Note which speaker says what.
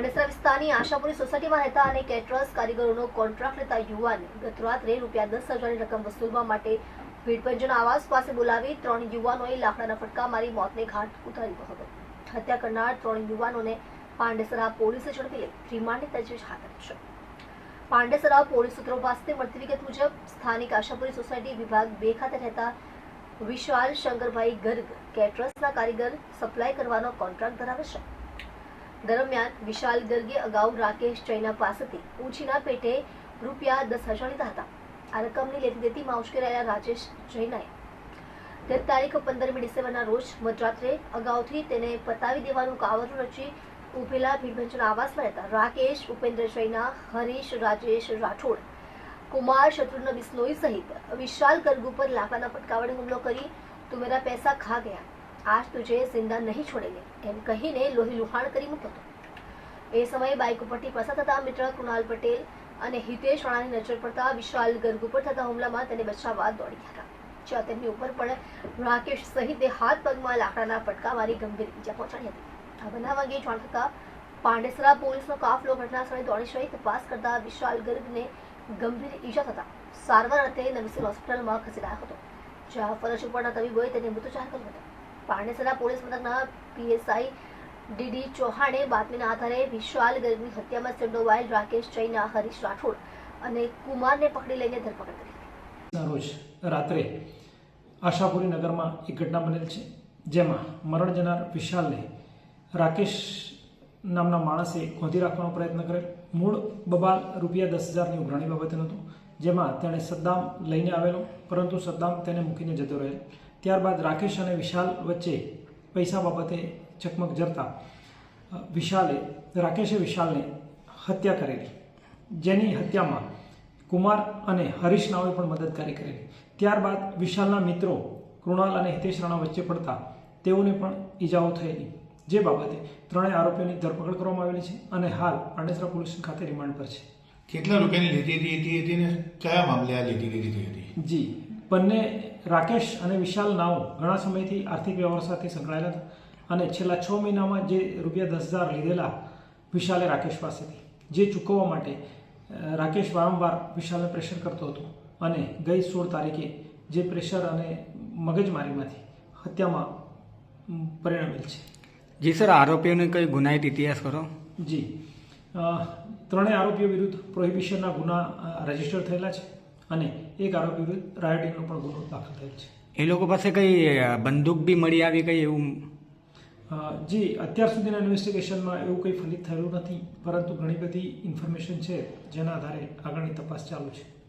Speaker 1: પાંડેસરા વિસ્તારની આશાપુરી સોસાયટીમાં રહેતા અને કેટરર્સ કારીગરોનો કોન્ટ્રાક્ટ લેતા યુવાન ગત રાત્રે રૂપિયા દસ હજારની રકમ વસૂલવા માટે ભીડપંજન આવાસ પાસે બોલાવી ત્રણ યુવાનોએ લાકડાના ફટકા મારી મોતને ઘાટ ઉતાર્યો હતો. હત્યા કરનાર ત્રણ યુવાનોને પાંડેસરા પોલીસે ઝડપી લઈ રિમાન્ડની તજવીજ હાથ ધરી છે. પાંડેસરા પોલીસ સૂત્રો પાસેથી મળતી વિગત મુજબ, સ્થાનિક આશાપુરી સોસાયટી વિભાગ બે ખાતે રહેતા વિશાલ શંકરભાઈ ગર્ગ કેટરર્સના કારીગર સપ્લાય કરવાનો કોન્ટ્રાક્ટ ધરાવે છે. દરમિયાન વિશાલ ગર્ગે અગાઉ રાકેશ જૈના પાસેથી ઉછીના પેટે રૂપિયા દસ હજાર લીધા હતા. આ રકમની લેતી દેતીમાં ઉશ્કેરાયેલા રાજેશ જૈનાએ ગત તારીખ પંદરમી ડિસેમ્બરના રોજ મધરાત્રે અગાઉથી તેને પતાવી દેવાનું કાવતરું રચી ઉભેલા ભીડભંજન આવાસમાં રહેતા રાકેશ, ઉપેન્દ્ર જૈના, હરીશ, રાજેશ રાઠોડ, કુમાર, શત્રુઘ્ન બિસ્નોઈ સહિત વિશાલ ગર્ગ ઉપર લાકડાના ફટકાવડે હુમલો કરી તુમેરા પૈસા ખા ગયા. આજ તુજે જિંદા નહીં છોડેંગે એમ કહીને લોહી લુહાણ કરી મૂક્યો હતો. એ સમયે બાઇક ઉપરથી પસાર થતા મિત્ર કુણાલ પટેલ અને હિતેશ રાણાની નજર પડતા વિશાલ ગર્ગ ઉપર થતા હુમલામાં તેને બચાવવા દોડી ગયા જ્યાં તેમની ઉપર પણ રાકેશ સહિતે હાથ પગમાં લાકડાના ફટકા મારી ગંભીર ઈજા પહોંચાડી હતી. આ બનાવ અંગે જાણ થતા પાંડેસરા પોલીસનો કાફલો ઘટના સ્થળે દોડી જઈ તપાસ કરતા વિશાલ ગર્ગને ગંભીર ઈજા થતા સારવાર અર્થે નવી હોસ્પિટલમાં ખસેડાયો હતો, જ્યાં ફરજ ઉપરના તબીબોએ તેને મૃત્યુ જાહેર કર્યો હતો. પાંડેસરા પોલીસ મથકના પીએસઆઈ ડીડી ચૌહાણે બાતમીના આધારે વિશાલ ગર્ગની હત્યામાં સંડોવાયેલ રાકેશ જૈના હરીશ રાઠોડ અને કુમારને પકડી લઈને ધરપકડ કરી.
Speaker 2: રોજ રાત્રે આશાપુરી નગરમાં એક ઘટના બનેલ છે, જેમાં મરણ જનાર વિશાલને રાકેશ નામના માણસે ખોધી રાખવાનો પ્રયત્ન કરેલ. મૂળ બબાલ રૂપિયા દસ હજારની ઉઘરાણી બાબતનું હતો જેમાં તેણે સદ્દામ લઈને આવેલો, પરંતુ સદ્દામ તેને મૂકીને જતો રહેલ. ત્યારબાદ રાકેશ અને વિશાલ વચ્ચે પૈસા બાબતે ચકમક જરતા વિશાલે રાકેશે વિશાલને હત્યા કરેલી. જેની હત્યામાં કુમાર અને હરીશ નાઓએ પણ મદદકારી કરેલી. ત્યારબાદ વિશાલના મિત્રો કૃણાલ અને હિતેશ રાણા વચ્ચે પડતા તેઓને પણ ઈજાઓ થયેલી. જે બાબતે ત્રણેય આરોપીઓની ધરપકડ કરવામાં આવેલી છે અને હાલ પાંડેસરા પોલીસ ખાતે રિમાન્ડ પર છે.
Speaker 3: કેટલા રૂપિયાની લીધી હતી હતી અને કયા મામલે આ લીધી લીધી હતી?
Speaker 2: જી બંને રાકેશ અને વિશાલ નાઓ ઘણા સમયથી આર્થિક વ્યવહાર સાથે સંકળાયેલા હતા અને છેલ્લા છ મહિનામાં જે રૂપિયા દસ હજાર લીધેલા વિશાલે રાકેશ પાસેથી જે ચૂકવવા માટે રાકેશ વારંવાર વિશાલને પ્રેશર કરતો હતો અને ગઈ સોળ તારીખે જે પ્રેશર અને મગજમારીમાંથી હત્યામાં પરિણમેલ છે.
Speaker 4: જી સર આરોપીઓને કઈ ગુનાહિત ઇતિહાસ કરો
Speaker 2: જી. ત્રણેય આરોપીઓ વિરુદ્ધ પ્રોહિબિશનના ગુના રજિસ્ટર થયેલા છે. અને એક આરોપી વિરુદ્ધ રાયોટિંગનો પણ ગુનો દાખલ થયેલ છે.
Speaker 4: એ લોકો પાસે કઈ બંદૂક બી મળી આવી કઈ એવું?
Speaker 2: જી અત્યાર સુધીના ઇન્વેસ્ટિગેશનમાં એવું કંઈ ફલિત થયેલું નથી પરંતુ ઘણી બધી ઇન્ફોર્મેશન છે જેના આધારે આગળની તપાસ ચાલુ છે.